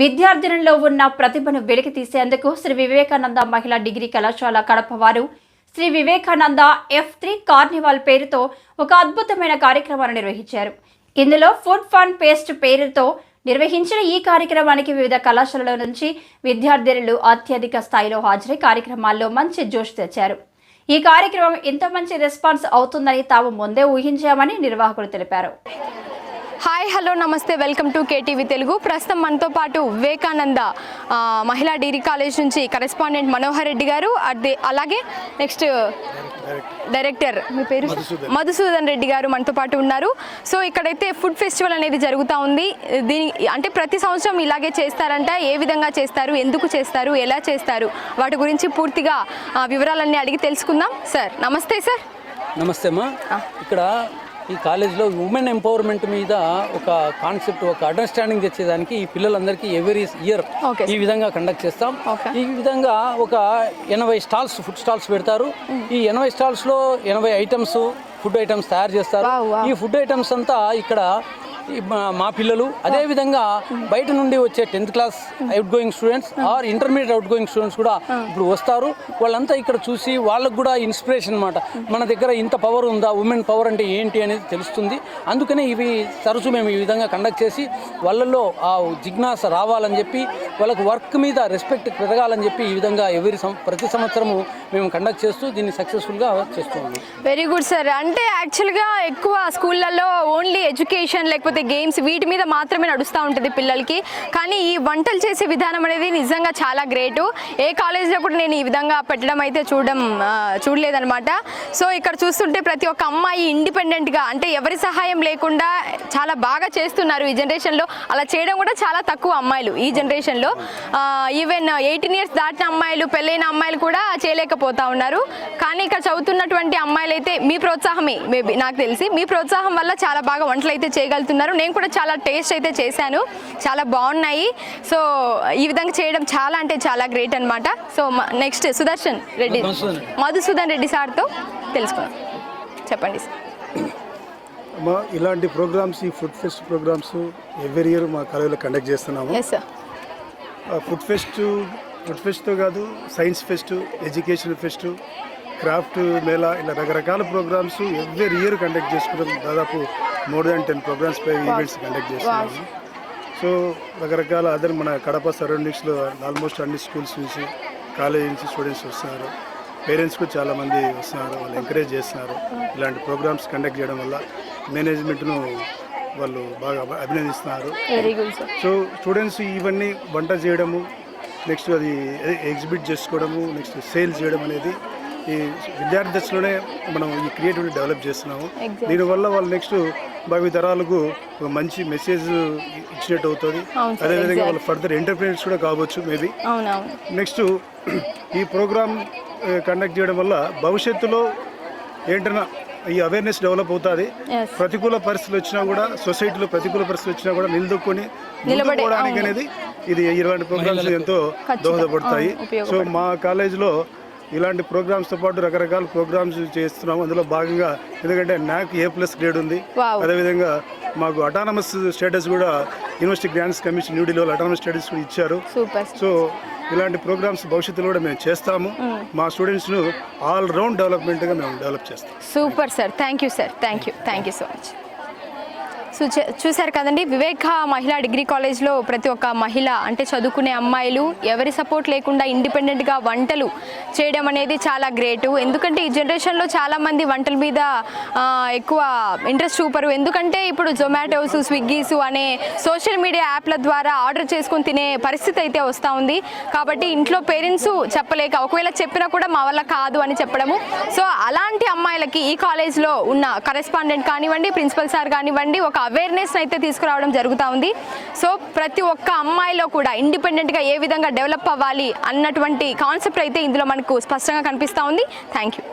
విద్యార్థినుల్లో ఉన్న ప్రతిభను వెలికి తీసేందుకు శ్రీ వివేకానంద మహిళా డిగ్రీ కళాశాల కడప వారు Shri Vivekananda F three carnival పేరుతో ఒక అద్భుతమైన కార్యక్రమాన్ని నిర్వహించారు. ఇందులో ఫుడ్ ఫండ్ పేస్ట్ పేరుతో నిర్వహించిన ఈ కార్యక్రమానికి వివిధ కళాశాలల నుంచి విద్యార్థినులు అత్యధిక స్థాయిలో హాజరై కార్యక్రమాల్లో మంచి జోష్ తెచ్చారు. ఈ కార్యక్రమం ఇంత మంచి రెస్పాన్స్ అవుతుందని తాము ముందే ఊహించామని నిర్వాహకులు తెలిపారు. హాయ్ హలో నమస్తే వెల్కమ్ టు కేటీవీ తెలుగు. ప్రస్తుతం మనతో పాటు వివేకానంద మహిళా డిగ్రీ కాలేజ్ నుంచి కరెస్పాండెంట్ మనోహర్ రెడ్డి గారు అదే అలాగే నెక్స్ట్ డైరెక్టర్ మీ పేరు? మధుసూదన్. రెడ్డి గారు మనతో పాటు ఉన్నారు. సో ఇక్కడైతే ఫుడ్ ఫెస్టివల్ అనేది జరుగుతూ ఉంది. దీని అంటే ప్రతి సంవత్సరం ఇలాగే చేస్తారంట. ఏ విధంగా చేస్తారు? ఎందుకు చేస్తారు? ఎలా చేస్తారు? వాటి గురించి పూర్తిగా వివరాలన్నీ అడిగి తెలుసుకుందాం. సార్ నమస్తే సార్. నమస్తే అమ్మా. ఇక్కడ ఈ కాలేజ్లో ఉమెన్ ఎంపవర్మెంట్ మీద ఒక కాన్సెప్ట్ ఒక అండర్స్టాండింగ్ తెచ్చేదానికి ఈ పిల్లలందరికీ ఎవరీ ఇయర్ ఈ విధంగా కండక్ట్ చేస్తాం. ఈ విధంగా ఒక ఎనభై స్టాల్స్ ఫుడ్ స్టాల్స్ పెడతారు. ఈ ఎనభై స్టాల్స్లో ఎనభై ఐటమ్స్ ఫుడ్ ఐటమ్స్ తయారు చేస్తారు. ఈ ఫుడ్ ఐటమ్స్ అంతా ఇక్కడ మా- పిల్లలు అదేవిధంగా బయట నుండి వచ్చే tenth class outgoing students or intermediate outgoing students కూడా ఇప్పుడు వస్తారు. వాళ్ళంతా ఇక్కడ చూసి వాళ్ళకు కూడా ఇన్స్పిరేషన్ అనమాట మన దగ్గర ఇంత పవర్ ఉందా? ఉమెన్ పవర్ అంటే ఏంటి అనేది తెలుస్తుంది. అందుకనే ఇవి తరచూ మేము ఈ విధంగా కండక్ట్ చేసి వాళ్ళల్లో ఆ జిజ్ఞాస రావాలని చెప్పి వాళ్ళకు వర్క్ మీద రెస్పెక్ట్ పెరగాలని చెప్పి ఈ విధంగా ఎవరి ప్రతి సంవత్సరము మేము కండక్ట్ చేస్తూ దీన్ని సక్సెస్ఫుల్గా చేస్తున్నాము వెరీ గుడ్ సార్ అంటే యాక్చువల్గా ఎక్కువ స్కూళ్ళల్లో ఓన్లీ ఎడ్యుకేషన్ లేకపోతే గేమ్స్ వీటి మీద మాత్రమే నడుస్తూ ఉంటుంది పిల్లలకి. కానీ ఈ వంటలు చేసే విధానం అనేది నిజంగా చాలా గ్రేటు ఏ కాలేజ్లో కూడా నేను ఈ విధంగా పెట్టడం అయితే చూడడం చూడలేదనమాట సో ఇక్కడ చూస్తుంటే ప్రతి ఒక్క అమ్మాయి ఇండిపెండెంట్గా అంటే ఎవరి సహాయం లేకుండా చాలా బాగా చేస్తున్నారు ఈ జనరేషన్లో అలా చేయడం కూడా చాలా తక్కువ అమ్మాయిలు ఈ జనరేషన్లో ఈవెన్ ఎయిటీన్ ఇయర్స్ దాటిన అమ్మాయిలు పెళ్ళైన అమ్మాయిలు కూడా చేయలేకపోతా ఉన్నారు. కానీ ఇక్కడ చదువుతున్నటువంటి అమ్మాయిలు అయితే మీ ప్రోత్సాహమే మేబీ నాకు తెలిసి. మీ ప్రోత్సాహం వల్ల చాలా బాగా వంటలు అయితే చేయగలుగుతున్నారు. నేను కూడా చాలా టేస్ట్ అయితే చేశాను. చాలా బాగున్నాయి. సో ఈ విధంగా చేయడం చాలా అంటే చాలా గ్రేట్ అన్నమాట. So next Sudarshan Reddy. Madhusudan. Reddy సార్తో తెలుసుకుందాం. చెప్పండి సార్. ఇలాంటి ప్రోగ్రామ్స్ ఈ food fest programmes every year మా కాలేజీలో కండక్ట్ చేస్తున్నాము. ఫుడ్ ఫెస్ట్ ఫుడ్ ఫెస్ట్తో కాదు science fest education fest craft mela ఇలా రకరకాల ప్రోగ్రామ్స్ ఎవ్రీ ఇయర్ కండక్ట్ చేసుకుంటాం. దాదాపు మోర్ దాన్ టెన్ ప్రోగ్రామ్స్ పై ఈవెంట్స్ కండక్ట్ చేస్తున్నాము సో రకరకాల అదర్ మన కడప సరౌండింగ్స్లో ఆల్మోస్ట్ అన్ని స్కూల్స్ నుంచి కాలేజ్ నుంచి స్టూడెంట్స్ వస్తున్నారు పేరెంట్స్ కూడా చాలామంది వస్తున్నారు. వాళ్ళు ఎంకరేజ్ చేస్తున్నారు. ఇలాంటి ప్రోగ్రామ్స్ కండక్ట్ చేయడం వల్ల మేనేజ్మెంట్ను వాళ్ళు బాగా అభి- అభినందిస్తున్నారు. Very good sir so students ఇవన్నీ వంట చేయడము నెక్స్ట్ అది ఎగ్జిబిట్ చేసుకోవడము నెక్స్ట్ సేల్ చేయడం అనేది ఈ విద్యార్థి దశలోనే మనం ఈ క్రియేటివిటీ డెవలప్ చేస్తున్నాము. దీనివల్ల వాళ్ళు నెక్స్ట్ భావి తరాలకు ఒక మంచి మెసేజ్ ఇచ్చినట్టు అవుతుంది. అదేవిధంగా. వాళ్ళు ఫర్దర్ ఎంటర్ప్రీనర్స్ కూడా కావచ్చు మేబీ నెక్స్ట్ ఈ ప్రోగ్రామ్ కండక్ట్ చేయడం వల్ల భవిష్యత్తులో ఏంటన్నా ఈ అవేర్నెస్ డెవలప్ అవుతుంది. ప్రతికూల పరిస్థితులు వచ్చినా కూడా సొసైటీలో ప్రతికూల పరిస్థితులు వచ్చినా కూడా నిలదొక్కుని నిలబడే, నిలబడడానికి. అనేది ఇది ఇలాంటి ప్రోగ్రామ్స్ ఎంతో దోహదపడతాయి సో. మా కాలేజీలో ఇలాంటి ప్రోగ్రామ్స్తో పాటు రకరకాల ప్రోగ్రామ్స్ చేస్తున్నాము అందులో భాగంగా ఎందుకంటే నాకు ఏ ప్లస్ గ్రేడ్ ఉంది. అదేవిధంగా మాకు అటానమస్ స్టేటస్ కూడా యూనివర్సిటీ గ్రాంట్స్ కమిషన్ న్యూఢిల్లీలో అటానమస్ స్టేటస్ కూడా ఇచ్చారు. సూపర్ సో ఇలాంటి ప్రోగ్రామ్స్ భవిష్యత్తులో కూడా మేము చేస్తాము. మా స్టూడెంట్స్ను ఆల్ రౌండ్ డెవలప్మెంట్గా మేము డెవలప్ చేస్తాం. Super sir thank you sir thank you thank you so much so చూశారు కదండి వివేక మహిళా డిగ్రీ కాలేజ్లో ప్రతి ఒక్క మహిళ అంటే చదువుకునే అమ్మాయిలు ఎవరి సపోర్ట్ లేకుండా ఇండిపెండెంట్గా వంటలు చేయడం అనేది చాలా గ్రేటు. ఎందుకంటే ఈ జనరేషన్లో చాలామంది వంటల మీద ఎక్కువ ఇంట్రెస్ట్ చూపరు. ఎందుకంటే ఇప్పుడు జొమాటోస్ స్విగ్గీస్ అనే సోషల్ మీడియా యాప్ల ద్వారా ఆర్డర్ చేసుకొని తినే పరిస్థితి అయితే వస్తూ ఉంది. కాబట్టి ఇంట్లో పేరెంట్స్ చెప్పలేక ఒకవేళ చెప్పినా కూడా మా వల్ల కాదు అని చెప్పడము. సో అలాంటి అమ్మాయిలకి ఈ కాలేజ్లో ఉన్న కరెస్పాండెంట్ కానివ్వండి ప్రిన్సిపల్ సార్ కానివ్వండి ఒక అవేర్నెస్ అయితే తీసుకురావడం జరుగుతూ ఉంది. సో ప్రతి ఒక్క అమ్మాయిలో కూడా ఇండిపెండెంట్గా ఏ విధంగా డెవలప్ అవ్వాలి అన్నటువంటి కాన్సెప్ట్ అయితే ఇందులో మనకు స్పష్టంగా కనిపిస్తూ ఉంది. Thank you